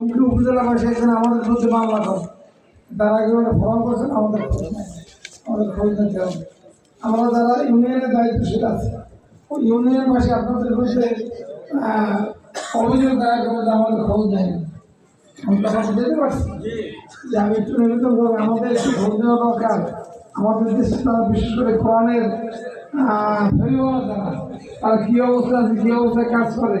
হুমকি উপজেলাবাসী এখানে আমাদের বিরুদ্ধে মামলা করে তার আগে ওটা ফর্ম করছেন, আমাদের আমাদের খোঁজ নিতে হবে। আমরা যারা ইউনিয়নের দায়িত্বশীল আছে, ওই ইউনিয়নবাসী আপনাদের বিরুদ্ধে অভিযোগ দায়ের করতে আমাদের খোঁজ নেয়। আমি যে আমি একটু নিবেদন করব আমাদের একটু খোঁজ নেওয়া দরকার। আমাদের দেশে তারা বিশেষ করে কোরআনের ফেরিওয়ালা যারা, তারা কী অবস্থা আছে, কী অবস্থায় কাজ করে?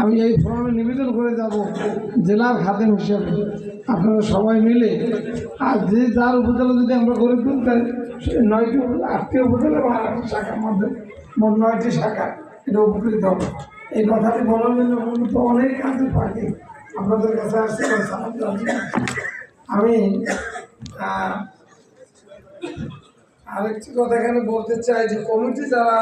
আমি এই ফর্মে নিবেদন করে যাব জেলার খাতেন হিসেবে আপনারা সবাই মিলে, আর যে যার উপজেলা যদি আমরা গড়ে সে নয়টি আটটি উপজেলা বা আটটি শাখার মধ্যে, মোট নয়টি শাখা এটা উপকৃত হবে এই কথাটি বলার জন্য মূলত অনেক কাজে ফাঁকে আপনাদের কাছে আসছে। আমি আরেকটি কথা এখানে বলতে চাই যে কমিটি যারা